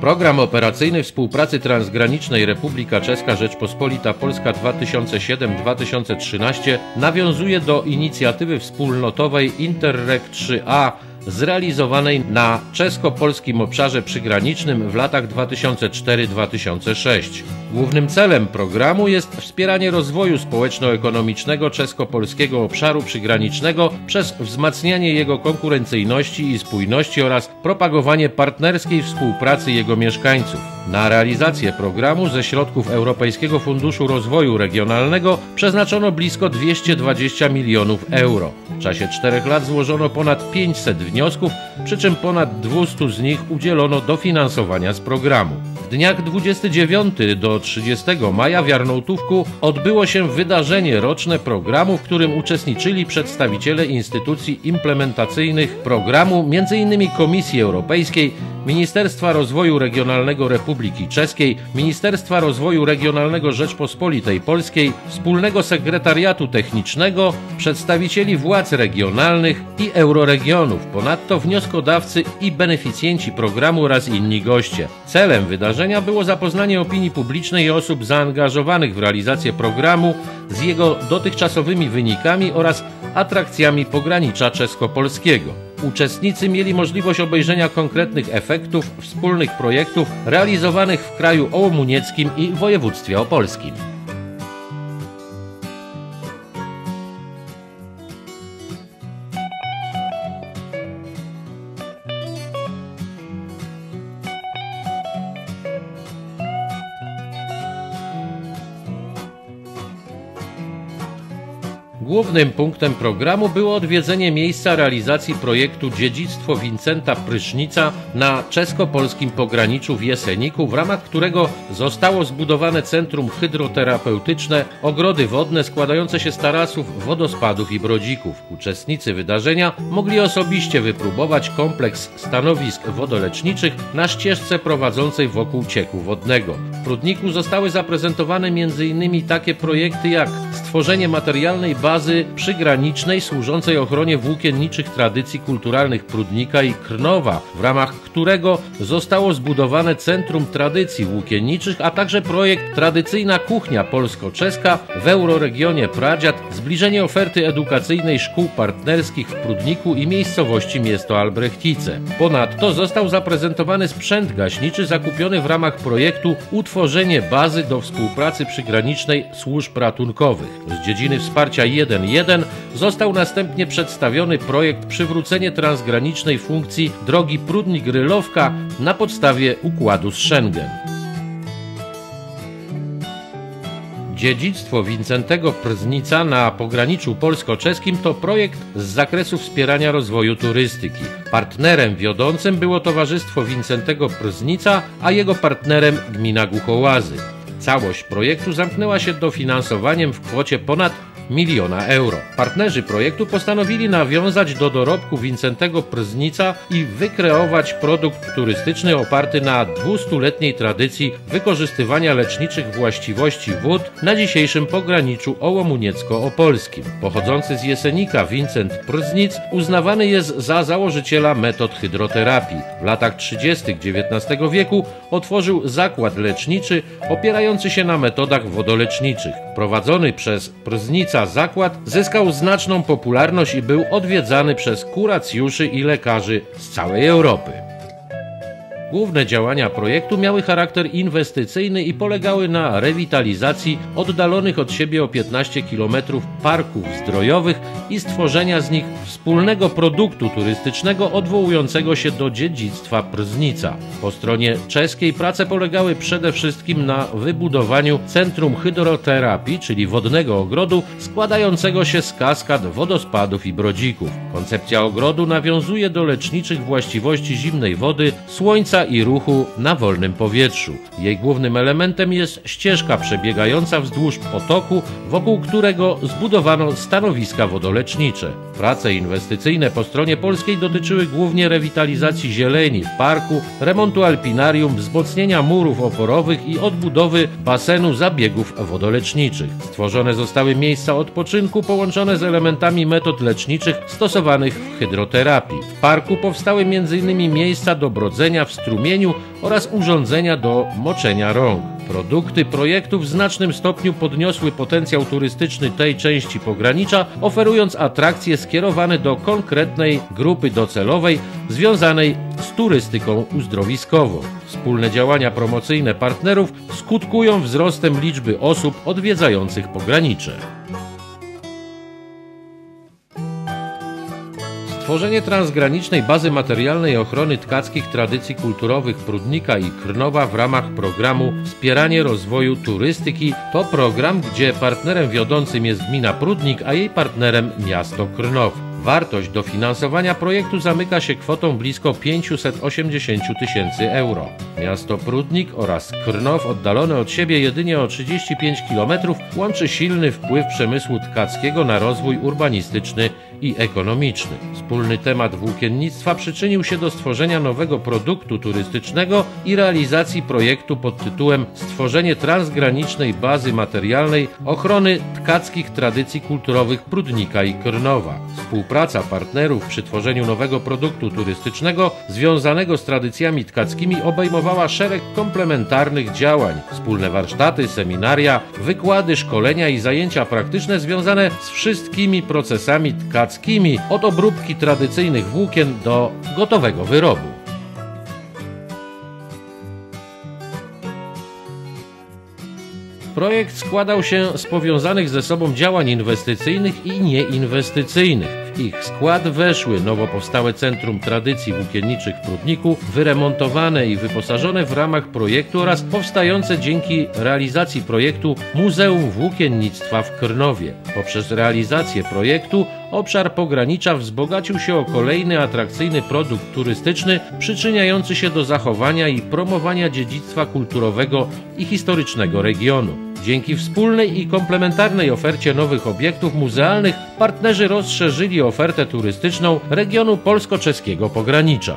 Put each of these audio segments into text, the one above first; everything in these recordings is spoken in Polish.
Program operacyjny współpracy transgranicznej Republika Czeska Rzeczpospolita Polska 2007-2013 nawiązuje do inicjatywy wspólnotowej Interreg 3A zrealizowanej na czesko-polskim obszarze przygranicznym w latach 2004-2006. Głównym celem programu jest wspieranie rozwoju społeczno-ekonomicznego czesko-polskiego obszaru przygranicznego przez wzmacnianie jego konkurencyjności i spójności oraz propagowanie partnerskiej współpracy jego mieszkańców. Na realizację programu ze środków Europejskiego Funduszu Rozwoju Regionalnego przeznaczono blisko 220 milionów euro. W czasie czterech lat złożono ponad 500 wniosków, przy czym ponad 200 z nich udzielono dofinansowania z programu. W dniach 29 do 30 maja w Jarnołtówku odbyło się wydarzenie roczne programu, w którym uczestniczyli przedstawiciele instytucji implementacyjnych programu, m.in. Komisji Europejskiej, Ministerstwa Rozwoju Regionalnego Republiki Czeskiej, Ministerstwa Rozwoju Regionalnego Rzeczpospolitej Polskiej, Wspólnego Sekretariatu Technicznego, przedstawicieli władz regionalnych i euroregionów, ponadto wnioskodawcy i beneficjenci programu oraz inni goście. Celem wydarzenia było zapoznanie opinii publicznej i osób zaangażowanych w realizację programu z jego dotychczasowymi wynikami oraz atrakcjami pogranicza czesko-polskiego. Uczestnicy mieli możliwość obejrzenia konkretnych efektów wspólnych projektów realizowanych w kraju ołomunieckim i województwie opolskim. Głównym punktem programu było odwiedzenie miejsca realizacji projektu Dziedzictwo Wincenta Prysznica na czesko-polskim pograniczu w Jeseniku, w ramach którego zostało zbudowane centrum hydroterapeutyczne, ogrody wodne składające się z tarasów, wodospadów i brodzików. Uczestnicy wydarzenia mogli osobiście wypróbować kompleks stanowisk wodoleczniczych na ścieżce prowadzącej wokół cieku wodnego. W Prudniku zostały zaprezentowane m.in. takie projekty jak stworzenie materialnej bazy przygranicznej służącej ochronie włókienniczych tradycji kulturalnych Prudnika i Krnowa, w ramach którego zostało zbudowane Centrum Tradycji Włókienniczych, a także projekt Tradycyjna Kuchnia Polsko-Czeska w euroregionie Pradziat, zbliżenie oferty edukacyjnej szkół partnerskich w Prudniku i miejscowości Miesto Albrechtice. Ponadto został zaprezentowany sprzęt gaśniczy zakupiony w ramach projektu Utworzenie bazy do współpracy przygranicznej służb ratunkowych. Z dziedziny wsparcia 1.1 został następnie przedstawiony projekt przywrócenie transgranicznej funkcji drogi Prudnik-Rylowka na podstawie układu z Schengen. Dziedzictwo Wincentego Prznica na pograniczu polsko-czeskim to projekt z zakresu wspierania rozwoju turystyki. Partnerem wiodącym było Towarzystwo Wincentego Prznica, a jego partnerem gmina Głuchołazy. Całość projektu zamknęła się dofinansowaniem w kwocie ponad miliona euro. Partnerzy projektu postanowili nawiązać do dorobku Wincentego Prznica i wykreować produkt turystyczny oparty na 200-letniej tradycji wykorzystywania leczniczych właściwości wód na dzisiejszym pograniczu ołomuniecko-opolskim. Pochodzący z Jesenika Wincent Prznic uznawany jest za założyciela metod hydroterapii. W latach 30. XIX wieku otworzył zakład leczniczy opierający się na metodach wodoleczniczych. Prowadzony przez Prznica zakład zyskał znaczną popularność i był odwiedzany przez kuracjuszy i lekarzy z całej Europy. Główne działania projektu miały charakter inwestycyjny i polegały na rewitalizacji oddalonych od siebie o 15 km parków zdrojowych i stworzenia z nich wspólnego produktu turystycznego odwołującego się do dziedzictwa Prznica. Po stronie czeskiej prace polegały przede wszystkim na wybudowaniu centrum hydroterapii, czyli wodnego ogrodu składającego się z kaskad, wodospadów i brodzików. Koncepcja ogrodu nawiązuje do leczniczych właściwości zimnej wody, słońca i ruchu na wolnym powietrzu. Jej głównym elementem jest ścieżka przebiegająca wzdłuż potoku, wokół którego zbudowano stanowiska wodolecznicze. Prace inwestycyjne po stronie polskiej dotyczyły głównie rewitalizacji zieleni w parku, remontu alpinarium, wzmocnienia murów oporowych i odbudowy basenu zabiegów wodoleczniczych. Stworzone zostały miejsca odpoczynku połączone z elementami metod leczniczych stosowanych w hydroterapii. W parku powstały m.in. miejsca do brodzenia w strumieniu oraz urządzenia do moczenia rąk. Produkty projektu w znacznym stopniu podniosły potencjał turystyczny tej części pogranicza, oferując atrakcje skierowane do konkretnej grupy docelowej związanej z turystyką uzdrowiskową. Wspólne działania promocyjne partnerów skutkują wzrostem liczby osób odwiedzających pogranicze. Stworzenie transgranicznej bazy materialnej ochrony tkackich tradycji kulturowych Prudnika i Krnowa w ramach programu Wspieranie rozwoju turystyki to program, gdzie partnerem wiodącym jest gmina Prudnik, a jej partnerem miasto Krnow. Wartość dofinansowania projektu zamyka się kwotą blisko 580 tysięcy euro. Miasto Prudnik oraz Krnow, oddalone od siebie jedynie o 35 km, łączy silny wpływ przemysłu tkackiego na rozwój urbanistyczny i ekonomiczny. Wspólny temat włókiennictwa przyczynił się do stworzenia nowego produktu turystycznego i realizacji projektu pod tytułem Stworzenie transgranicznej bazy materialnej ochrony tkackich tradycji kulturowych Prudnika i Krnowa. Współpraca partnerów przy tworzeniu nowego produktu turystycznego związanego z tradycjami tkackimi obejmowała szereg komplementarnych działań, wspólne warsztaty, seminaria, wykłady, szkolenia i zajęcia praktyczne związane z wszystkimi procesami tkackimi, od obróbki tradycyjnych włókien do gotowego wyrobu. Projekt składał się z powiązanych ze sobą działań inwestycyjnych i nieinwestycyjnych. W ich skład weszły nowo powstałe Centrum Tradycji Włókienniczych w Prudniku, wyremontowane i wyposażone w ramach projektu oraz powstające dzięki realizacji projektu Muzeum Włókiennictwa w Krnowie. Poprzez realizację projektu obszar pogranicza wzbogacił się o kolejny atrakcyjny produkt turystyczny przyczyniający się do zachowania i promowania dziedzictwa kulturowego i historycznego regionu. Dzięki wspólnej i komplementarnej ofercie nowych obiektów muzealnych partnerzy rozszerzyli ofertę turystyczną regionu polsko-czeskiego pogranicza.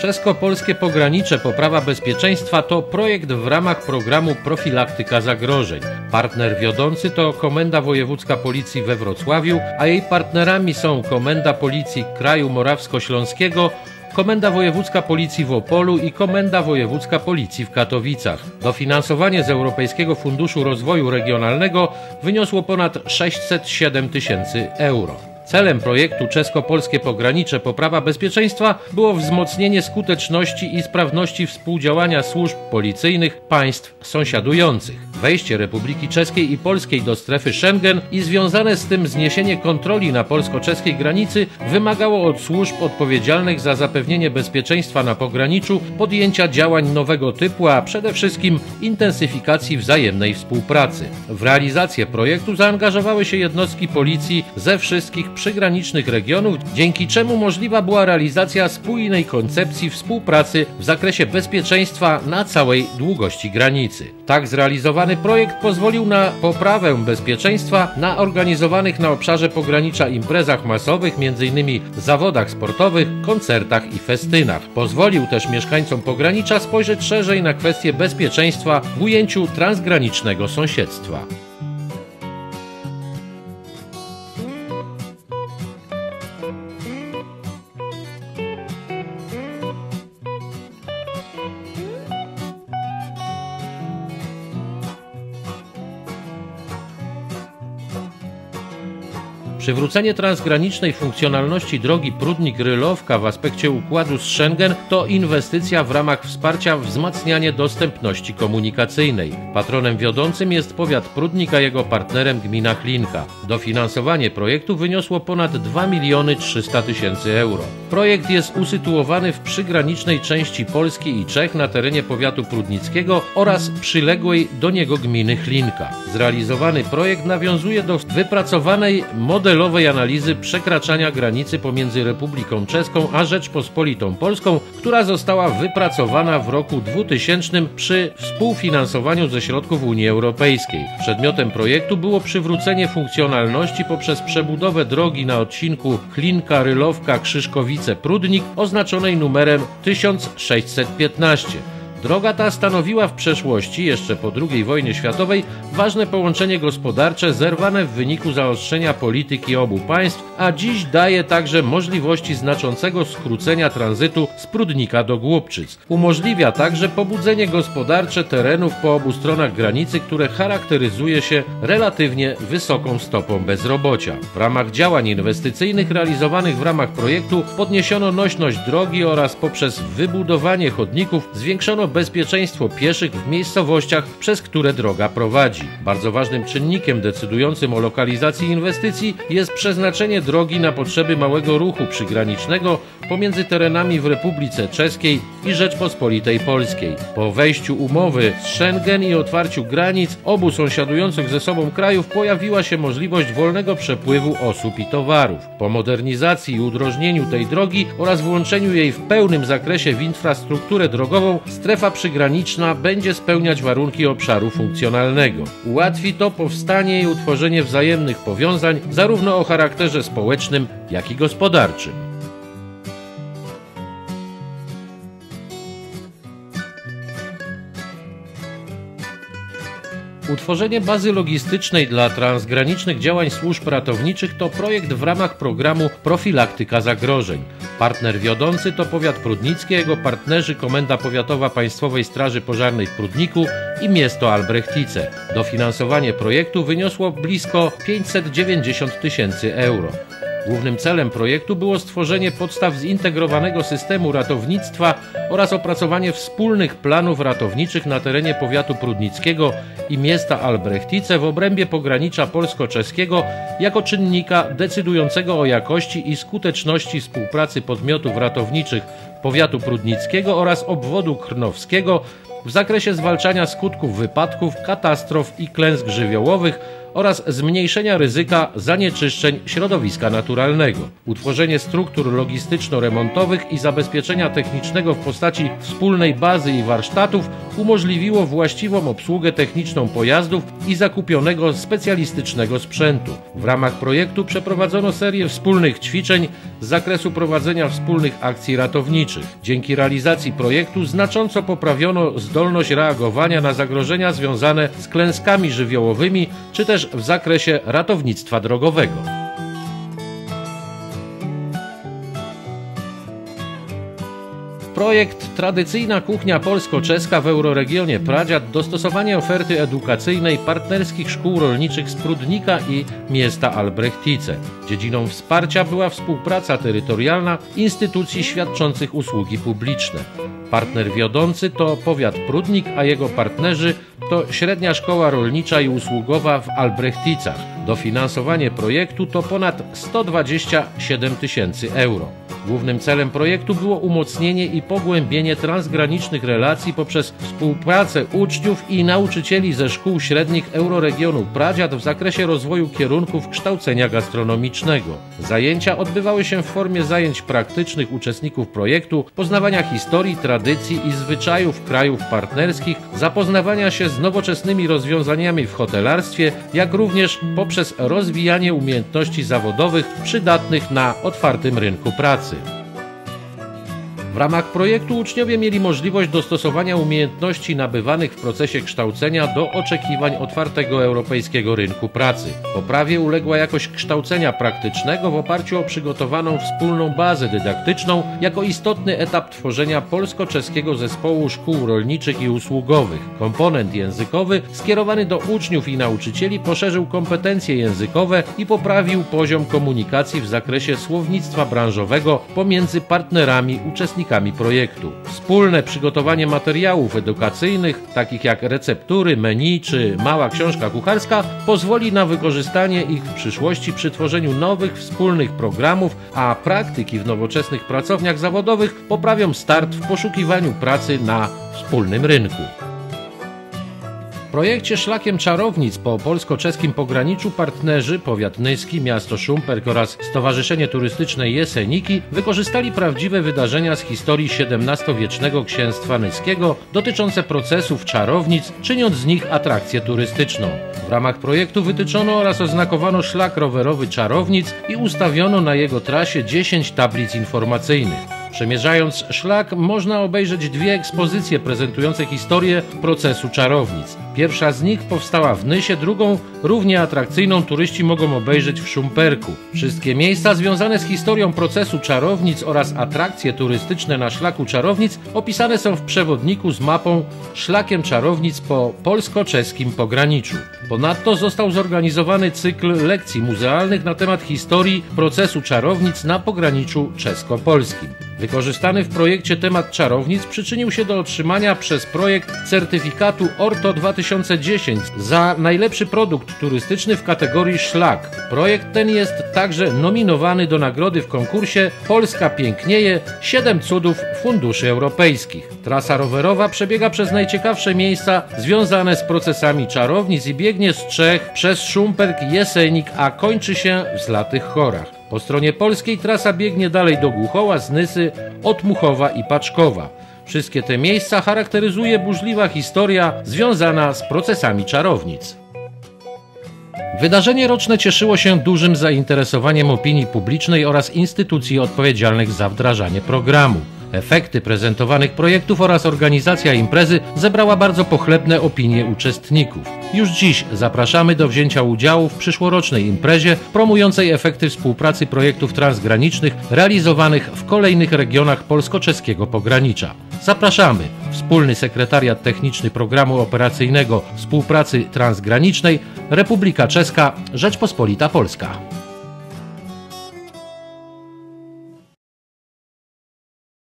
Czesko-polskie pogranicze poprawa bezpieczeństwa to projekt w ramach programu Profilaktyka zagrożeń. Partner wiodący to Komenda Wojewódzka Policji we Wrocławiu, a jej partnerami są Komenda Policji Kraju Morawsko-Śląskiego, Komenda Wojewódzka Policji w Opolu i Komenda Wojewódzka Policji w Katowicach. Dofinansowanie z Europejskiego Funduszu Rozwoju Regionalnego wyniosło ponad 607 tysięcy euro. Celem projektu Czesko-Polskie Pogranicze Poprawa Bezpieczeństwa było wzmocnienie skuteczności i sprawności współdziałania służb policyjnych państw sąsiadujących. Wejście Republiki Czeskiej i Polskiej do strefy Schengen i związane z tym zniesienie kontroli na polsko-czeskiej granicy wymagało od służb odpowiedzialnych za zapewnienie bezpieczeństwa na pograniczu podjęcia działań nowego typu, a przede wszystkim intensyfikacji wzajemnej współpracy. W realizację projektu zaangażowały się jednostki policji ze wszystkich przygranicznych regionów, dzięki czemu możliwa była realizacja spójnej koncepcji współpracy w zakresie bezpieczeństwa na całej długości granicy. Tak zrealizowany projekt pozwolił na poprawę bezpieczeństwa na organizowanych na obszarze pogranicza imprezach masowych, m.in. zawodach sportowych, koncertach i festynach. Pozwolił też mieszkańcom pogranicza spojrzeć szerzej na kwestie bezpieczeństwa w ujęciu transgranicznego sąsiedztwa. Przywrócenie transgranicznej funkcjonalności drogi Prudnik-Rylowka w aspekcie układu z Schengen to inwestycja w ramach wsparcia wzmacniania dostępności komunikacyjnej. Patronem wiodącym jest powiat Prudnik, a jego partnerem gmina Chlinka. Dofinansowanie projektu wyniosło ponad 2 miliony 300 tysięcy euro. Projekt jest usytuowany w przygranicznej części Polski i Czech na terenie powiatu prudnickiego oraz przyległej do niego gminy Chlinka. Zrealizowany projekt nawiązuje do wypracowanej modelowej analizy przekraczania granicy pomiędzy Republiką Czeską a Rzeczpospolitą Polską, która została wypracowana w roku 2000 przy współfinansowaniu ze środków Unii Europejskiej. Przedmiotem projektu było przywrócenie funkcjonalności poprzez przebudowę drogi na odcinku Chlinka-Rylowka-Krzyszkowice-Prudnik oznaczonej numerem 1615. Droga ta stanowiła w przeszłości, jeszcze po II wojnie światowej, ważne połączenie gospodarcze zerwane w wyniku zaostrzenia polityki obu państw, a dziś daje także możliwości znaczącego skrócenia tranzytu z Prudnika do Głubczyc. Umożliwia także pobudzenie gospodarcze terenów po obu stronach granicy, które charakteryzuje się relatywnie wysoką stopą bezrobocia. W ramach działań inwestycyjnych realizowanych w ramach projektu podniesiono nośność drogi oraz poprzez wybudowanie chodników zwiększono bezpieczeństwo pieszych w miejscowościach, przez które droga prowadzi. Bardzo ważnym czynnikiem decydującym o lokalizacji inwestycji jest przeznaczenie drogi na potrzeby małego ruchu przygranicznego pomiędzy terenami w Republice Czeskiej i Rzeczpospolitej Polskiej. Po wejściu umowy z Schengen i otwarciu granic obu sąsiadujących ze sobą krajów pojawiła się możliwość wolnego przepływu osób i towarów. Po modernizacji i udrożnieniu tej drogi oraz włączeniu jej w pełnym zakresie w infrastrukturę drogową strefa strefa przygraniczna będzie spełniać warunki obszaru funkcjonalnego. Ułatwi to powstanie i utworzenie wzajemnych powiązań zarówno o charakterze społecznym, jak i gospodarczym. Utworzenie bazy logistycznej dla transgranicznych działań służb ratowniczych to projekt w ramach programu Profilaktyka Zagrożeń. Partner wiodący to powiat prudnicki, jego partnerzy Komenda Powiatowa Państwowej Straży Pożarnej w Prudniku i miasto Albrechtice. Dofinansowanie projektu wyniosło blisko 590 tysięcy euro. Głównym celem projektu było stworzenie podstaw zintegrowanego systemu ratownictwa oraz opracowanie wspólnych planów ratowniczych na terenie powiatu prudnickiego i miasta Albrechtice w obrębie pogranicza polsko-czeskiego jako czynnika decydującego o jakości i skuteczności współpracy podmiotów ratowniczych powiatu prudnickiego oraz obwodu krnowskiego w zakresie zwalczania skutków wypadków, katastrof i klęsk żywiołowych oraz zmniejszenia ryzyka zanieczyszczeń środowiska naturalnego. Utworzenie struktur logistyczno-remontowych i zabezpieczenia technicznego w postaci wspólnej bazy i warsztatów umożliwiło właściwą obsługę techniczną pojazdów i zakupionego specjalistycznego sprzętu. W ramach projektu przeprowadzono serię wspólnych ćwiczeń z zakresu prowadzenia wspólnych akcji ratowniczych. Dzięki realizacji projektu znacząco poprawiono zdolność reagowania na zagrożenia związane z klęskami żywiołowymi czy też w zakresie ratownictwa drogowego. Projekt Tradycyjna kuchnia polsko-czeska w euroregionie Pradziad dostosowanie oferty edukacyjnej partnerskich szkół rolniczych z Prudnika i miasta Albrechtice. Dziedziną wsparcia była współpraca terytorialna instytucji świadczących usługi publiczne. Partner wiodący to powiat Prudnik, a jego partnerzy to Średnia Szkoła Rolnicza i Usługowa w Albrechticach. Dofinansowanie projektu to ponad 127 tysięcy euro. Głównym celem projektu było umocnienie i pogłębienie transgranicznych relacji poprzez współpracę uczniów i nauczycieli ze szkół średnich euroregionu Pradziad w zakresie rozwoju kierunków kształcenia gastronomicznego. Zajęcia odbywały się w formie zajęć praktycznych uczestników projektu, poznawania historii, tradycji i zwyczajów krajów partnerskich, zapoznawania się z nowoczesnymi rozwiązaniami w hotelarstwie, jak również poprzez rozwijanie umiejętności zawodowych przydatnych na otwartym rynku pracy. W ramach projektu uczniowie mieli możliwość dostosowania umiejętności nabywanych w procesie kształcenia do oczekiwań otwartego europejskiego rynku pracy. Poprawie uległa jakość kształcenia praktycznego w oparciu o przygotowaną wspólną bazę dydaktyczną jako istotny etap tworzenia polsko-czeskiego zespołu szkół rolniczych i usługowych. Komponent językowy skierowany do uczniów i nauczycieli poszerzył kompetencje językowe i poprawił poziom komunikacji w zakresie słownictwa branżowego pomiędzy partnerami uczestnikami projektu. Wspólne przygotowanie materiałów edukacyjnych, takich jak receptury, menu czy mała książka kucharska, pozwoli na wykorzystanie ich w przyszłości przy tworzeniu nowych wspólnych programów, a praktyki w nowoczesnych pracowniach zawodowych poprawią start w poszukiwaniu pracy na wspólnym rynku. Projekcie Szlakiem Czarownic po polsko-czeskim pograniczu partnerzy Powiat Nyski, Miasto Szumperk oraz Stowarzyszenie Turystyczne Jeseniki wykorzystali prawdziwe wydarzenia z historii XVII-wiecznego księstwa nyskiego dotyczące procesów czarownic, czyniąc z nich atrakcję turystyczną. W ramach projektu wytyczono oraz oznakowano szlak rowerowy czarownic i ustawiono na jego trasie 10 tablic informacyjnych. Przemierzając szlak, można obejrzeć dwie ekspozycje prezentujące historię procesu czarownic. Pierwsza z nich powstała w Nysie, drugą, równie atrakcyjną, turyści mogą obejrzeć w Szumperku. Wszystkie miejsca związane z historią procesu czarownic oraz atrakcje turystyczne na szlaku czarownic opisane są w przewodniku z mapą Szlakiem czarownic po polsko-czeskim pograniczu. Ponadto został zorganizowany cykl lekcji muzealnych na temat historii procesu czarownic na pograniczu czesko-polskim. Wykorzystany w projekcie temat czarownic przyczynił się do otrzymania przez projekt certyfikatu Orto 2010 za najlepszy produkt turystyczny w kategorii szlak. Projekt ten jest także nominowany do nagrody w konkursie Polska pięknieje 7 cudów funduszy europejskich. Trasa rowerowa przebiega przez najciekawsze miejsca związane z procesami czarownic i biegnie z Czech przez Szumperk, Jesenik, a kończy się w Zlatych Chorach. Po stronie polskiej trasa biegnie dalej do Głuchoła, Znysy, Otmuchowa i Paczkowa. Wszystkie te miejsca charakteryzuje burzliwa historia związana z procesami czarownic. Wydarzenie roczne cieszyło się dużym zainteresowaniem opinii publicznej oraz instytucji odpowiedzialnych za wdrażanie programu. Efekty prezentowanych projektów oraz organizacja imprezy zebrała bardzo pochlebne opinie uczestników. Już dziś zapraszamy do wzięcia udziału w przyszłorocznej imprezie promującej efekty współpracy projektów transgranicznych realizowanych w kolejnych regionach polsko-czeskiego pogranicza. Zapraszamy! Wspólny Sekretariat Techniczny Programu Operacyjnego Współpracy Transgranicznej Republika Czeska Rzeczpospolita Polska.